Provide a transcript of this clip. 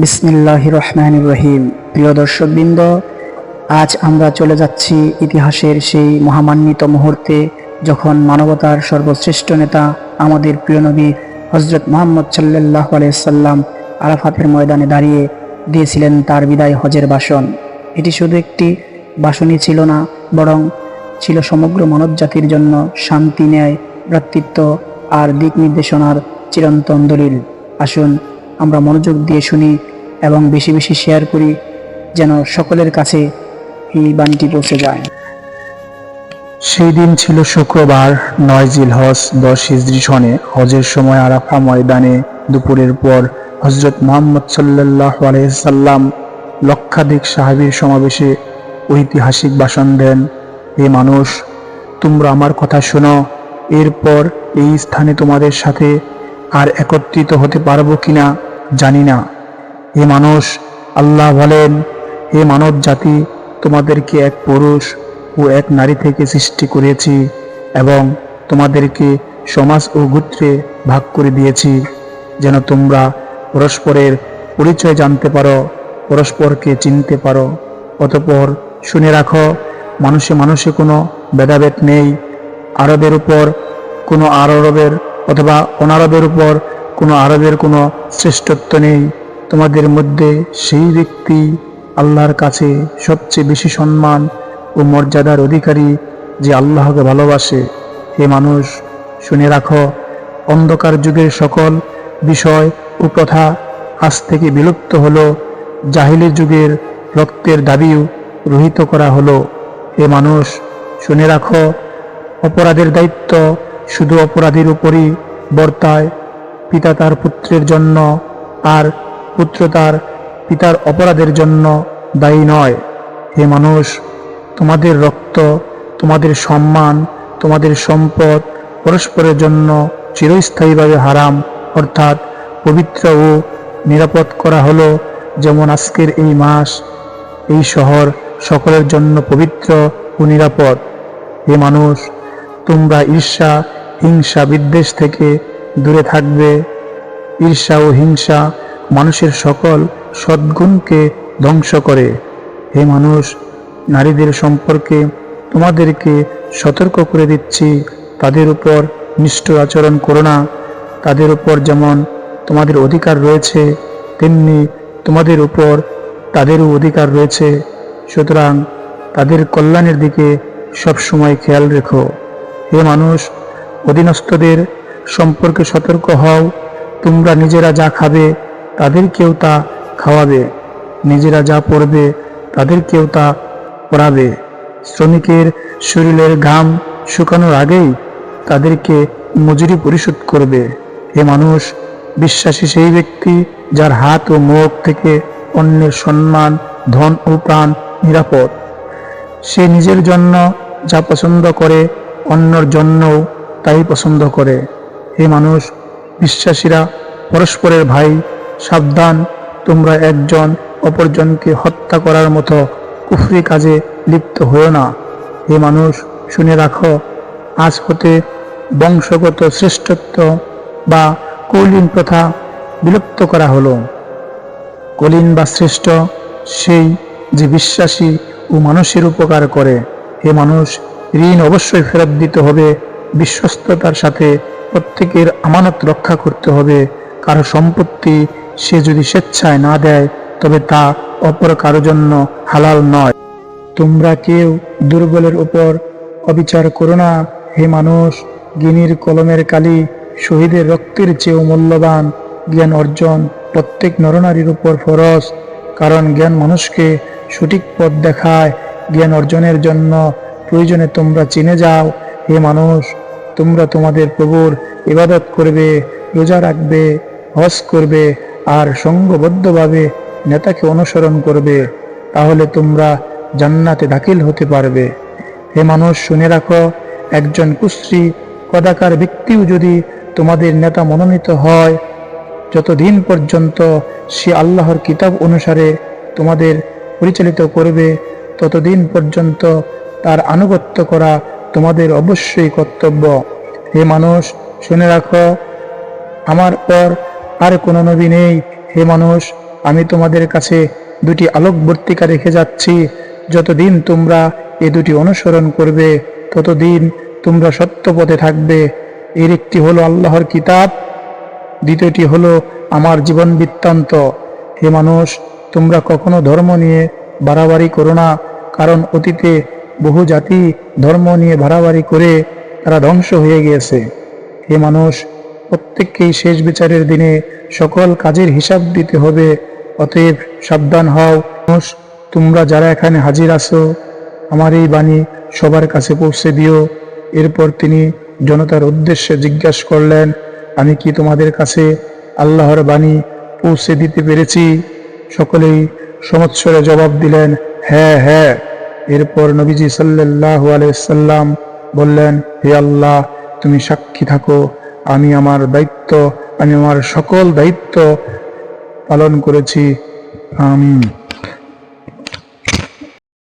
বিসমিল্লাহ রহমান রহিম। প্রিয় দর্শকবৃন্দ, আজ আমরা চলে যাচ্ছি ইতিহাসের সেই মহামান্বিত মুহূর্তে যখন মানবতার সর্বশ্রেষ্ঠ নেতা আমাদের প্রিয় নবী হজরত মোহাম্মদ সাল্লাহ আলাইসাল্লাম আরাফাতের ময়দানে দাঁড়িয়ে দিয়েছিলেন তার বিদায় হজের বাসন। এটি শুধু একটি ভাষণই ছিল না, বরং ছিল সমগ্র মানবজাতির জন্য শান্তি, ন্যায়, ভ্রাতৃত্ব আর দিক নির্দেশনার চিরন্তন দলিল। আসুন আমরা মনোযোগ দিয়ে শুনি এবং বেশি বেশি শেয়ার করি যেন সকলের কাছে এই বাণীটি পৌঁছে যায়। সেই দিন ছিল শুক্রবার, নয় জিল হজ দশ হিজরি সনে। হজের সময় আরাফা ময়দানে দুপুরের পর হজরত মোহাম্মদ সাল্লাহ আলহাম লক্ষাধিক সাহাবীর সমাবেশে ঐতিহাসিক ভাষণ দেন। হে মানুষ, তোমরা আমার কথা শোনো, এরপর এই স্থানে তোমাদের সাথে আর একত্রিত হতে পারব কিনা? জানি না। হে মানুষ, আল্লাহ বলেন, হে মানব জাতি, তোমাদেরকে এক পুরুষ ও এক নারী থেকে সৃষ্টি করেছি এবং তোমাদেরকে সমাজ ও গোত্রে ভাগ করে দিয়েছি। যেন তোমরা পরস্পরের পরিচয় জানতে পারো, পরস্পরকে চিনতে পারো। অতপর শুনে রাখো, মানুষে মানুষে কোনো ভেদাভেদ নেই। আরবের উপর কোনো আরবের অথবা অনারবের উপর কোনো আরবের কোনো শ্রেষ্ঠত্ব নেই। তোমাদের মধ্যে সেই ব্যক্তি আল্লাহর কাছে সবচেয়ে বেশি সম্মান ও মর্যাদার অধিকারী যে আল্লাহকে ভালোবাসে। হে মানুষ, শুনে রাখো, অন্ধকার যুগের সকল বিষয় ও প্রথা আজ থেকে বিলুপ্ত হলো। জাহিলি যুগের রক্তের দাবিও রহিত করা হলো। হে মানুষ, শুনে রাখো, অপরাধের দায়িত্ব শুধু অপরাধীর উপরই বর্তায়। পিতা তার পুত্রের জন্য আর পুত্র তার পিতার অপরাধের জন্য দায়ী নয়। হে মানুষ, তোমাদের রক্ত, তোমাদের সম্মান, তোমাদের সম্পদ পরস্পরের জন্য চিরস্থায়ীভাবে হারাম, অর্থাৎ পবিত্র ও নিরাপদ করা হলো যেমন আজকের এই মাস। এই শহর সকলের জন্য পবিত্র ও নিরাপদ। হে মানুষ, তোমরা ঈর্ষা, হিংসা, বিদ্বেষ থেকে দূরে থাকবে। ঈর্ষা ও হিংসা মানুষের সকল সদ্গুণকে ধ্বংস করে। হে মানুষ, নারীদের সম্পর্কে তোমাদেরকে সতর্ক করে দিচ্ছি। তাদের উপর নিষ্ঠুর আচরণ করো না। তাদের উপর যেমন তোমাদের অধিকার রয়েছে, তেমনি তোমাদের উপর তাদেরও অধিকার রয়েছে। সুতরাং তাদের কল্যাণের দিকে সবসময় খেয়াল রেখো। হে মানুষ, অধীনস্থদের সম্পর্কে সতর্ক হও। তোমরা নিজেরা যা খাবে, তাদেরকেও তা খাওয়াবে। নিজেরা যা পড়বে, তাদেরকেও তা পড়াবে। শ্রমিকের শরীরের ঘাম শুকানোর আগেই তাদেরকে মজুরি পরিশোধ করবে। হে মানুষ, বিশ্বাসী সেই ব্যক্তি যার হাত ও মুখ থেকে অন্যের সম্মান, ধন ও প্রাণ নিরাপদ। সে নিজের জন্য যা পছন্দ করে, অন্যর জন্যও তাই পছন্দ করে। হে মানুষ, বিশ্বাসীরা, পরস্পরের ভাই, সাবধান, তোমরা একজন অপরজনকে হত্যা করার মতো কুফরি কাজে লিপ্ত হয়েও না। হে মানুষ, শুনে রাখো, আজ হতে বংশগত শ্রেষ্ঠত্ব বা কৌলীন প্রথা বিলুপ্ত করা হলো। কলিন বা শ্রেষ্ঠ, সেই যে বিশ্বাসী ও মানুষের উপকার করে। হে মানুষ, ঋণ অবশ্যই ফেরত দিতে হবে বিশ্বস্ততার সাথে প্রত্যেকের আমানত রক্ষা করতে হবে। কারও সম্পত্তি সে যদি স্বেচ্ছায় না দেয়, তবে তা অপর কারও জন্য হালাল নয়। তোমরা কেউ দুর্বলের উপর অবিচার করো না। হে মানুষ, গিনির কলমের কালি শহীদের রক্তের চেয়েও মূল্যবান। জ্ঞান অর্জন প্রত্যেক নরনারীর উপর ফরজ। কারণ জ্ঞান মানুষকে সঠিক পথ দেখায়। জ্ঞান অর্জনের জন্য প্রয়োজনে তোমরা চিনে যাও। হে মানুষ তোমরা তোমাদের প্রভুর ইবাদত করবে, রোজা রাখবে, হজ করবে আর সঙ্গবদ্ধভাবে নেতাকে অনুসরণ করবে, তাহলে তোমরা জান্নাতে দাখিল হতে পারবে। হে মানুষ, শুনে রাখো, একজন কুশ্রী কদাকার ব্যক্তিও যদি তোমাদের নেতা মনোনীত হয়, যতদিন পর্যন্ত সে আল্লাহর কিতাব অনুসারে তোমাদের পরিচালিত করবে, ততদিন পর্যন্ত তার আনুগত্য করা তোমাদের অবশ্যই কর্তব্য। হে মানুষ, শুনে রাখো, আমার পর আর কোনো নবী নেই। হে মানুষ, আমি তোমাদের কাছে দুটি আলোকবর্তিকা রেখে যাচ্ছি। যতদিন তোমরা এ দুটি অনুসরণ করবে, ততদিন তোমরা সত্য পথে থাকবে। এর একটি হলো আল্লাহর কিতাব, দ্বিতীয়টি হলো আমার জীবন বৃত্তান্ত। হে মানুষ, তোমরা কখনো ধর্ম নিয়ে বাড়াবাড়ি করো না, কারণ অতীতে বহু জাতি ধর্ম নিয়ে বাড়াবাড়ি করে তারা ধ্বংস হয়ে গিয়েছে। হে মানুষ, প্রত্যেককেই শেষ বিচারের দিনে সকল কাজের হিসাব দিতে হবে, অতএব সাবধান হও। মানুষ, তোমরা যারা এখানে হাজির আছো, আমার এই বাণী সবার কাছে পৌঁছে দিও। এরপর তিনি জনতার উদ্দেশ্যে জিজ্ঞাসা করলেন, আমি কি তোমাদের কাছে আল্লাহর বাণী পৌঁছে দিতে পেরেছি? সকলেই সমৎসরে জবাব দিলেন হ্যাঁ হ্যাঁ। এরপর নবীজি সাল্লাহ আলাইসাল্লাম বললেন, হে আল্লাহ, তুমি সাক্ষী থাকো, আমি আমার দায়িত্ব, আমি আমার সকল দায়িত্ব পালন করেছি। আমিন।